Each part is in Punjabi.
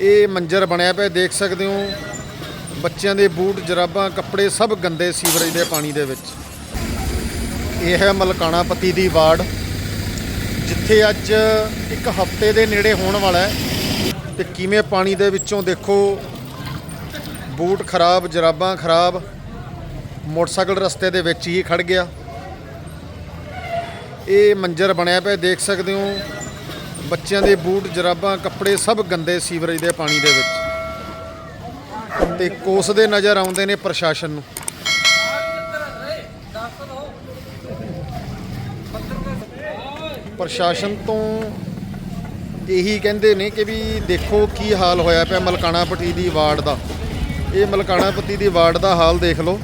ਇਹ ਮੰਜ਼ਰ ਬਣਿਆ ਪਿਆ, ਦੇਖ ਸਕਦੇ ਹੋ। ਬੱਚਿਆਂ ਦੇ ਬੂਟ, ਜਰਾਬਾਂ, ਕੱਪੜੇ ਸਭ ਗੰਦੇ ਸੀਵਰੇਜ ਦੇ ਪਾਣੀ ਦੇ ਵਿੱਚ। ਇਹ ਹੈ ਮਲਕਾਣਾ ਪਤੀ ਦੀ ਵਾਰਡ ਜਿੱਥੇ ਅੱਜ ਇੱਕ ਹਫ਼ਤੇ ਦੇ ਨੇੜੇ ਹੋਣ ਵਾਲਾ ਹੈ। ਤੇ ਕਿਵੇਂ ਪਾਣੀ ਦੇ ਵਿੱਚੋਂ ਦੇਖੋ, ਬੂਟ ਖਰਾਬ, ਜਰਾਬਾਂ ਖਰਾਬ, ਮੋਟਰਸਾਈਕਲ ਰਸਤੇ ਦੇ ਵਿੱਚ ਹੀ ਖੜ ਗਿਆ। ਇਹ ਮੰਜ਼ਰ ਬਣਿਆ ਪਿਆ, ਦੇਖ ਸਕਦੇ ਹੋ। ਬੱਚਿਆਂ ਦੇ ਬੂਟ, ਜਰਾਬਾਂ, ਕੱਪੜੇ ਸਭ ਗੰਦੇ ਸੀਵਰੇਜ ਦੇ ਪਾਣੀ ਦੇ ਵਿੱਚ। ਤੇ ਕੋਸਦੇ ਨਜ਼ਰ ਆਉਂਦੇ ਨੇ ਪ੍ਰਸ਼ਾਸਨ ਨੂੰ। ਪ੍ਰਸ਼ਾਸਨ ਤੋਂ ਇਹੀ ਕਹਿੰਦੇ ਨੇ ਕਿ ਵੀ ਦੇਖੋ ਕੀ ਹਾਲ ਹੋਇਆ ਪਿਆ ਮਲਕਾਣਾ ਪੱਟੀ ਦੀ ਵਾਰਡ ਦਾ। ਇਹ ਮਲਕਾਣਾ ਪੱਤੀ ਦੀ ਵਾਰਡ ਦਾ ਹਾਲ ਦੇਖ ਲਓ।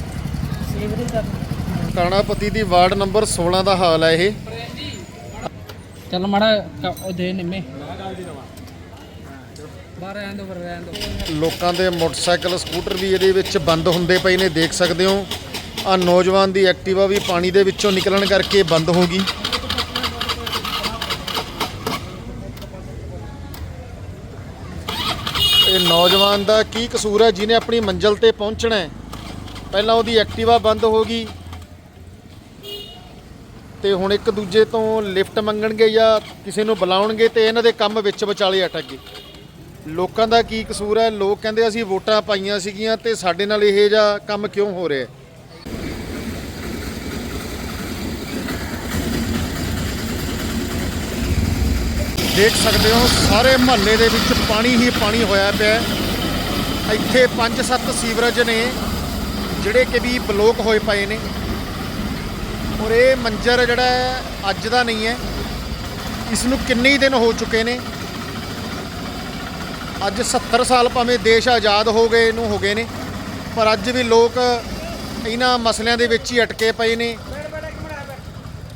ਮਲਕਾਣਾ ਪੱਤੀ ਦੀ ਵਾਰਡ ਨੰਬਰ 16 ਦਾ ਹਾਲ ਹੈ ਇਹ। ਚੱਲ ਮਾੜਾ ਕ- ਉਹ ਦੇ ਨਿੰਮੇ। ਬਾਹਰ ਰਹਿਣ ਦੋ ਰਹਿਣ ਦੋ। ਲੋਕਾਂ ਦੇ ਮੋਟਰਸਾਈਕਲ, ਸਕੂਟਰ ਵੀ ਇਹਦੇ ਵਿੱਚ ਬੰਦ ਹੁੰਦੇ ਪਏ ਨੇ, ਦੇਖ ਸਕਦੇ ਹੋ। ਆ ਨੌਜਵਾਨ ਦੀ ਐਕਟਿਵਾ ਵੀ ਪਾਣੀ ਦੇ ਵਿੱਚੋਂ ਨਿਕਲਣ ਕਰਕੇ ਬੰਦ ਹੋ ਗਈ। ਇਹ ਨੌਜਵਾਨ ਦਾ ਕੀ ਕਸੂਰ ਹੈ? ਜਿਹਨੇ ਆਪਣੀ ਮੰਜ਼ਲ ਤੇ ਪਹੁੰਚਣਾ ਹੈ। ਪਹਿਲਾਂ ਉਹਦੀ ਐਕਟਿਵਾ ਬੰਦ ਹੋ ਗਈ। ਤੇ ਹੁਣ ਇੱਕ ਦੂਜੇ ਤੋਂ ਲਿਫਟ ਮੰਗਣਗੇ ਜਾਂ ਕਿਸੇ ਨੂੰ ਬੁਲਾਉਣਗੇ ਤੇ ਇਹਨਾਂ ਦੇ ਕੰਮ ਵਿੱਚ ਵਿਚਾਲੇ ਅਟਕ ਗਏ ਲੋਕਾਂ ਦਾ ਕੀ ਕਸੂਰ ਹੈ? ਲੋਕ ਕਹਿੰਦੇ ਅਸੀਂ ਵੋਟਾਂ ਪਾਈਆਂ ਸੀਗੀਆਂ ਤੇ ਸਾਡੇ ਨਾਲ ਇਹ ਜਿਹਾ ਕੰਮ ਕਿਉਂ ਹੋ ਰਿਹਾ ਹੈ? ਦੇਖ ਸਕਦੇ ਹੋ, ਸਾਰੇ ਮਹੱਲੇ ਦੇ ਵਿੱਚ ਪਾਣੀ ਹੀ ਪਾਣੀ ਹੋਇਆ ਪਿਆ ਇੱਥੇ 5-7 ਸੀਵਰੇਜ ਨੇ ਜਿਹੜੇ ਕਿ ਵੀ ਬਲੋਕ ਹੋਏ ਪਏ ਨੇ। ਔਰ ਇਹ ਮੰਜ਼ਰ ਜਿਹੜਾ ਹੈ, ਅੱਜ ਦਾ ਨਹੀਂ ਹੈ। ਇਸ ਨੂੰ ਕਿੰਨੇ ਹੀ ਦਿਨ ਹੋ ਚੁੱਕੇ ਨੇ? ਅੱਜ 70 ਸਾਲ ਭਾਵੇਂ ਦੇਸ਼ ਆਜ਼ਾਦ ਹੋ ਗਏ ਨੂੰ ਹੋ ਗਏ ਨੇ, ਪਰ ਅੱਜ ਵੀ ਲੋਕ ਇਹਨਾਂ ਮਸਲਿਆਂ ਦੇ ਵਿੱਚ ਹੀ ਅਟਕੇ ਪਏ ਨੇ।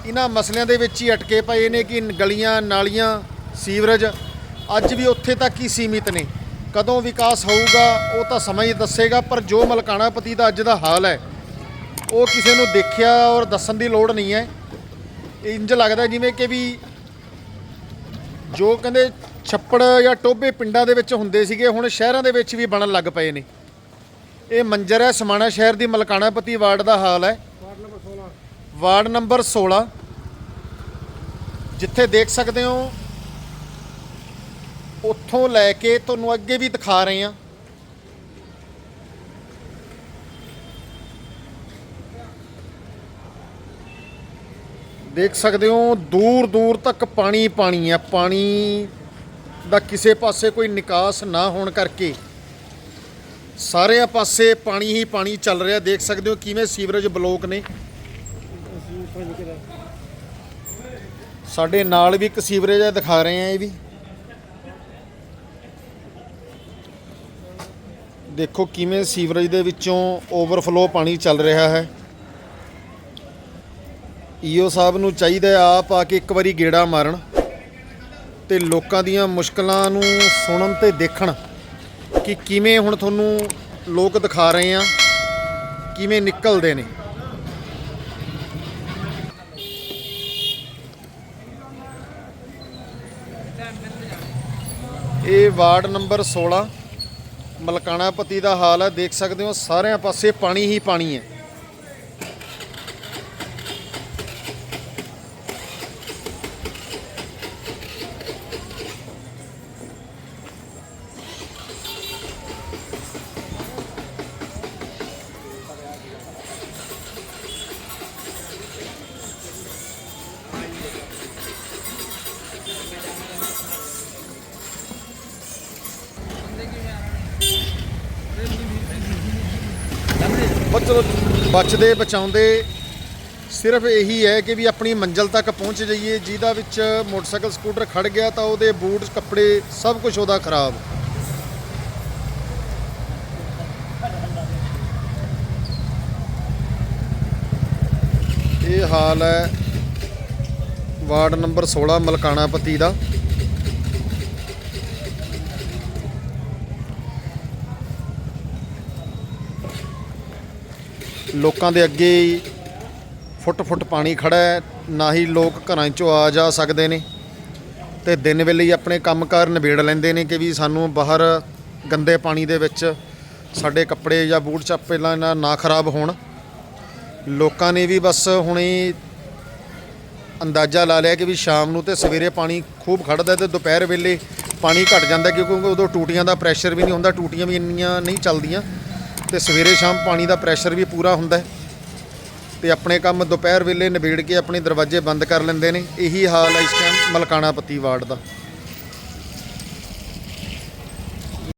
ਇਹਨਾਂ ਮਸਲਿਆਂ ਦੇ ਵਿੱਚ ਹੀ ਅਟਕੇ ਪਏ ਨੇ ਕਿ ਗਲੀਆਂ, ਨਾਲੀਆਂ, ਸੀਵਰੇਜ ਅੱਜ ਵੀ ਉੱਥੇ ਤੱਕ ਹੀ ਸੀਮਿਤ ਨੇ। ਕਦੋਂ ਵਿਕਾਸ ਹੋਊਗਾ, ਉਹ ਤਾਂ ਸਮਾਂ ਹੀ ਦੱਸੇਗਾ, ਪਰ ਜੋ ਮਲਕਾਣਾ ਪਤੀ ਦਾ ਅੱਜ ਦਾ ਹਾਲ ਹੈ ਉਹ ਕਿਸੇ ਨੂੰ ਦੇਖਿਆ ਔਰ ਦੱਸਣ ਦੀ ਲੋੜ ਨਹੀਂ ਹੈ। ਇੰਜ ਲੱਗਦਾ ਜਿਵੇਂ ਕਿ ਵੀ ਜੋ ਕਹਿੰਦੇ ਛੱਪੜ ਜਾਂ ਟੋਬੇ ਪਿੰਡਾਂ ਦੇ ਵਿੱਚ ਹੁੰਦੇ ਸੀਗੇ, ਹੁਣ ਸ਼ਹਿਰਾਂ ਦੇ ਵਿੱਚ ਵੀ ਬਣਨ ਲੱਗ ਪਏ ਨੇ। ਇਹ ਮੰਜ਼ਰ ਹੈ ਸਮਾਣਾ ਸ਼ਹਿਰ ਦੀ ਮਲਕਾਣਾਪਤੀ ਵਾਰਡ ਦਾ ਹਾਲ ਹੈ। ਵਾਰਡ ਨੰਬਰ 16 ਜਿੱਥੇ ਦੇਖ ਸਕਦੇ ਹੋ, ਉੱਥੋਂ ਲੈ ਕੇ ਤੁਹਾਨੂੰ ਅੱਗੇ ਵੀ ਦਿਖਾ ਰਹੇ ਹਾਂ। ਦੇਖ ਸਕਦੇ ਹੋ, ਦੂਰ ਦੂਰ ਤੱਕ ਪਾਣੀ ਪਾਣੀ ਹੈ ਪਾਣੀ ਦਾ ਕਿਸੇ ਪਾਸੇ ਕੋਈ ਨਿਕਾਸ ਨਾ ਹੋਣ ਕਰਕੇ ਸਾਰਿਆਂ ਪਾਸੇ ਪਾਣੀ ਹੀ ਪਾਣੀ ਚੱਲ ਰਿਹਾ। ਦੇਖ ਸਕਦੇ ਹੋ ਕਿਵੇਂ ਸੀਵਰੇਜ ਬਲੋਕ ਨੇ। ਸਾਡੇ ਨਾਲ ਵੀ ਇੱਕ ਸੀਵਰੇਜ ਹੈ ਦਿਖਾ ਰਹੇ ਆ ਇਹ ਵੀ। ਦੇਖੋ ਕਿਵੇਂ ਸੀਵਰੇਜ ਦੇ ਵਿੱਚੋਂ ਓਵਰਫਲੋ ਪਾਣੀ ਚੱਲ ਰਿਹਾ ਹੈ। ਈਓ ਸਾਹਿਬ ਨੂੰ ਚਾਹੀਦਾ ਆਪ ਆ ਕੇ ਇੱਕ ਵਾਰੀ ਗੇੜਾ ਮਾਰਨ ਤੇ ਲੋਕਾਂ ਦੀਆਂ ਮੁਸ਼ਕਲਾਂ ਨੂੰ ਸੁਣਨ ਤੇ ਦੇਖਣ ਕਿ ਕਿਵੇਂ ਹੁਣ ਤੁਹਾਨੂੰ ਲੋਕ ਦਿਖਾ ਰਹੇ ਆ, ਕਿਵੇਂ ਨਿਕਲਦੇ ਨੇ। ਇਹ ਵਾਰਡ ਨੰਬਰ 16 ਮਲਕਾਣਾ ਪਤੀ ਦਾ ਹਾਲ ਹੈ। ਦੇਖ ਸਕਦੇ ਹੋ, ਸਾਰਿਆਂ ਪਾਸੇ ਪਾਣੀ ਹੀ ਪਾਣੀ ਹੈ। ਬਚੋ ਬਚਦੇ, ਬਚਾਉਂਦੇ ਸਿਰਫ ਇਹੀ ਹੈ ਕਿ ਵੀ ਆਪਣੀ ਮੰਜ਼ਲ ਤੱਕ ਪਹੁੰਚ ਜਾਈਏ। ਜਿਹਦਾ ਵਿੱਚ ਮੋਟਰਸਾਈਕਲ, ਸਕੂਟਰ ਖੜ ਗਿਆ ਤਾਂ ਉਹਦੇ ਬੂਟ, ਕੱਪੜੇ ਸਭ ਕੁਝ ਉਹਦਾ ਖਰਾਬ। ਇਹ ਹਾਲ ਹੈ ਵਾਰਡ ਨੰਬਰ 16 ਮਲਕਾਣਾ ਪਤੀ ਦਾ। ਲੋਕਾਂ ਦੇ ਅੱਗੇ ਫੁੱਟ ਫੁੱਟ ਪਾਣੀ ਖੜਾ ਹੈ, ਨਾ ਹੀ ਲੋਕ ਘਰਾਂ ਚੋਂ ਆ ਜਾ ਸਕਦੇ ਨੇ। ਤੇ ਦਿਨ ਵੇਲੇ ਹੀ ਆਪਣੇ ਕੰਮਕਾਰ ਨਿਬੇੜ ਲੈਂਦੇ ਨੇ ਕਿ ਵੀ ਸਾਨੂੰ ਬਾਹਰ ਗੰਦੇ ਪਾਣੀ ਦੇ ਵਿੱਚ ਸਾਡੇ ਕੱਪੜੇ ਜਾਂ ਬੂਟ ਚੱਪਲਾਂ ਨਾ ਨਾ ਖਰਾਬ ਹੋਣ। ਲੋਕਾਂ ਨੇ ਵੀ ਬਸ ਹੁਣੇ ਅੰਦਾਜ਼ਾ ਲਾ ਲਿਆ ਕਿ ਵੀ ਸ਼ਾਮ ਨੂੰ ਤੇ ਸਵੇਰੇ ਪਾਣੀ ਖੂਬ ਖੜਦਾ ਤੇ ਦੁਪਹਿਰ ਵੇਲੇ ਪਾਣੀ ਘਟ ਜਾਂਦਾ ਕਿਉਂਕਿ ਉਦੋਂ ਟੂਟੀਆਂ ਦਾ ਪ੍ਰੈਸ਼ਰ ਵੀ ਨਹੀਂ ਹੁੰਦਾ, ਟੂਟੀਆਂ ਵੀ ਇੰਨੀਆਂ ਨਹੀਂ ਚੱਲਦੀਆਂ। ਤੇ ਸਵੇਰੇ ਸ਼ਾਮ ਪਾਣੀ ਦਾ ਪ੍ਰੈਸ਼ਰ ਵੀ ਪੂਰਾ ਹੁੰਦਾ ਹੈ। ਤੇ ਆਪਣੇ ਕੰਮ ਦੁਪਹਿਰ ਵੇਲੇ ਨਿਬੇੜ ਕੇ ਆਪਣੇ ਦਰਵਾਜ਼ੇ ਬੰਦ ਕਰ ਲੈਂਦੇ ਨੇ। ਇਹੀ ਹਾਲ ਹੈ ਇਸ ਟਾਈਮ ਮਲਕਾਣਾ ਪੱਤੀ ਵਾਰਡ ਦਾ।